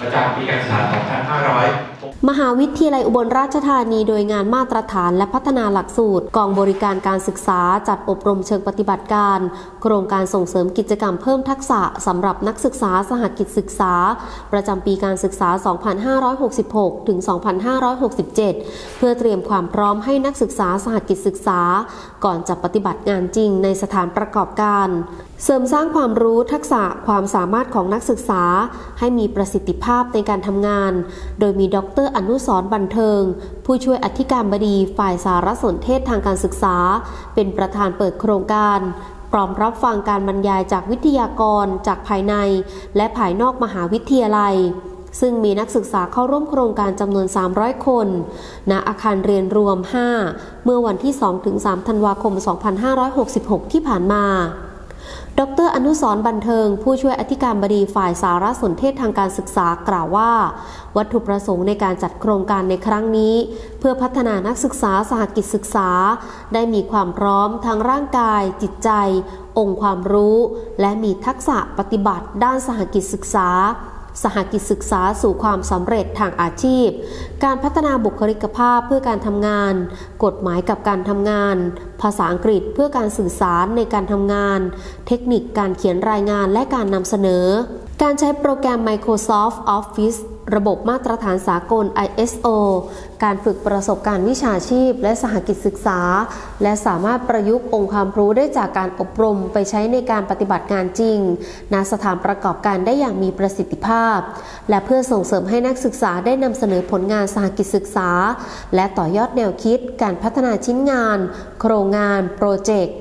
ประจำปีการศึกษา2500 มหาวิทยาลัยอุบลราชธานีโดยงานมาตรฐานและพัฒนาหลักสูตร กองบริการการศึกษาจัดอบรมเชิงปฏิบัติการ โครงการส่งเสริมกิจกรรมเพิ่มทักษะสำหรับนักศึกษาสหกิจศึกษา ประจำปีการศึกษา 2566 ถึง 2567 เพื่อเตรียมความพร้อมให้นักศึกษาสหกิจศึกษา ก่อนจะปฏิบัติงานจริงในสถานประกอบการเสริมสร้างความรู้ทักษะความสามารถของนักศึกษา ให้มีประสิทธิภาพในการทำงาน โดยมีดรอนุสรบันเทิง ผู้ช่วยอธิการบดีฝ่ายสารสนเทศทางการศึกษา เป็นประธานเปิดโครงการพร้อมรับฟังการบรรยายจากวิทยากรจากภายใน และภายนอกมหาวิทยาลัย ซึ่งมีนักศึกษาเข้าร่วมโครงการจำนวน 300 คน ณ อาคารเรียนรวม 5 เมื่อวันที่ 2-3 ธันวาคม 2566 ที่ผ่านมา ดรอนุสรบันเทิง ผู้ช่วยอธิการบดีฝ่ายสารสนเทศทางการศึกษากล่าวว่า วัตถุประสงค์ในการจัดโครงการในครั้งนี้ เพื่อพัฒนานักศึกษาสหกิจศึกษา ได้มีความพร้อมทางร่างกาย จิตใจ องค์ความรู้ และมีทักษะปฏิบัติด้านสหกิจศึกษา สหกิจศึกษาสู่ความสำเร็จทางอาชีพ การพัฒนาบุคลิกภาพเพื่อการทำงาน กฎหมายกับการทำงาน ภาษาอังกฤษเพื่อการสื่อสารในการทำงาน เทคนิคการเขียนรายงานและการนำเสนอ การใช้โปรแกรม Microsoft Office ระบบมาตรฐานสากล ISO การฝึกประสบการณ์วิชาชีพ และสหกิจศึกษา และสามารถประยุกต์องค์ความรู้ได้จากการอบรมไปใช้ในการปฏิบัติงานจริงณสถานประกอบการได้อย่างมีประสิทธิภาพ และเพื่อส่งเสริมให้นักศึกษาได้นำเสนอผลงานสหกิจศึกษา และต่อยอดแนวคิด การพัฒนาชิ้นงาน โครงงาน โปรเจกต์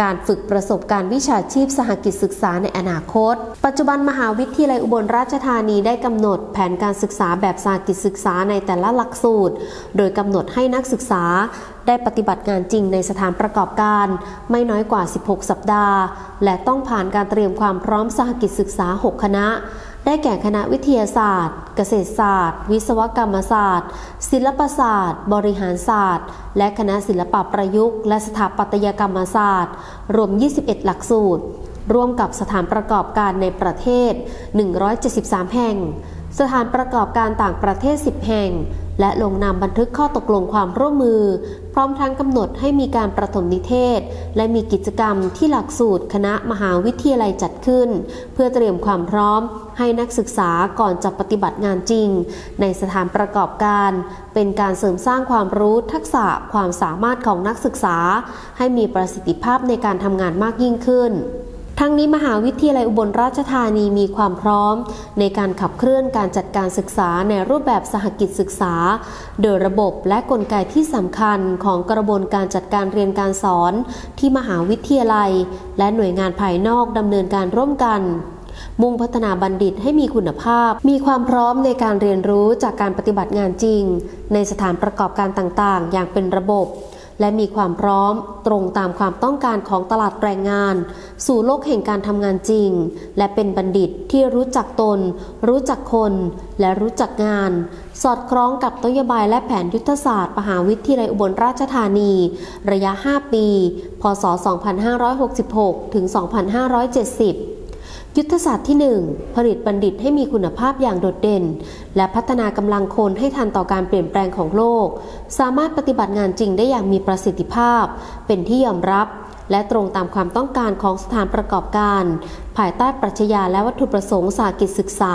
การฝึกประสบการณ์วิชาชีพสหกิจศึกษาในอนาคต ปัจจุบันมหาวิทยาลัยอุบลราชธานีได้กำหนดแผนการศึกษาแบบสหกิจศึกษาในแต่ละหลักสูตร โดยกำหนดให้นักศึกษาได้ปฏิบัติงานจริงในสถานประกอบการ ไม่น้อยกว่า 16 สัปดาห์ และต้องผ่านการเตรียมความพร้อมสหกิจศึกษา 6 คณะ ได้แก่คณะวิทยาศาสตร์ เกษตรศาสตร์ วิศวกรรมศาสตร์ ศิลปศาสตร์ บริหารศาสตร์ และคณะศิลปประยุกต์ และสถาปัตยกรรมศาสตร์ รวม 21 หลักสูตร ร่วมกับสถานประกอบการในประเทศ 173 แห่ง สถานประกอบการต่างประเทศ 10 แห่ง และลงนามบันทึกข้อตกลงความร่วมมือ พร้อมทั้งกำหนดให้มีการประถมนิเทศ และมีกิจกรรมที่หลักสูตรคณะมหาวิทยาลัยจัดขึ้น เพื่อเตรียมความพร้อม ให้นักศึกษาก่อนจะปฏิบัติงานจริง ในสถานประกอบการ เป็นการเสริมสร้างความรู้ทักษะความสามารถของนักศึกษา ให้มีประสิทธิภาพในการทำงานมากยิ่งขึ้น ทั้งนี้มหาวิทยาลัยอุบลราชธานีมีความพร้อม ในการขับเคลื่อนการจัดการศึกษาในรูปแบบสหกิจศึกษา โดยระบบและกลไกที่สำคัญของกระบวนการจัดการเรียนการสอน ที่มหาวิทยาลัย และหน่วยงานภายนอกดำเนินการร่วมกันมุ่งพัฒนาบัณฑิตให้มีคุณภาพ มีความพร้อมในการเรียนรู้จากการปฏิบัติงานจริง ในสถานประกอบการต่างๆ อย่างเป็นระบบ และมีความพร้อมตรงตามความต้องการของตลาดแรงงาน สู่โลกแห่งการทำงานจริง และเป็นบัณฑิตที่รู้จักตน รู้จักคนและรู้จักงาน สอดคล้องกับนโยบายและแผนยุทธศาสตร์ มหาวิทยาลัยอุบลราชธานี ระยะ 5 ปี พศ 2566 ถึง 2570 ยุทธศาสตร์ที่ 1 ผลิตบัณฑิตให้มีคุณภาพอย่างโดดเด่น และพัฒนากำลังคนให้ทันต่อการเปลี่ยนแปลงของโลก สามารถปฏิบัติงานจริงได้อย่างมีประสิทธิภาพ เป็นที่ยอมรับ และตรงตามความต้องการของสถานประกอบการ ภายใต้ปรัชญาและวัตถุประสงค์สาหกิจศึกษา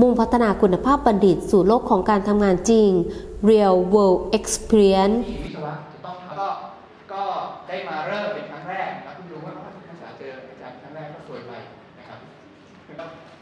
มุ่งพัฒนาคุณภาพบัณฑิตสู่โลกของการทำงานจริง Real World Experience ก็ก็ได้มาเริ่มเป็นครั้งแรกนะครับเพิ่งรู้ว่านักศึกษาเจออาจารย์ครั้งแรกก็สวยไป 違う?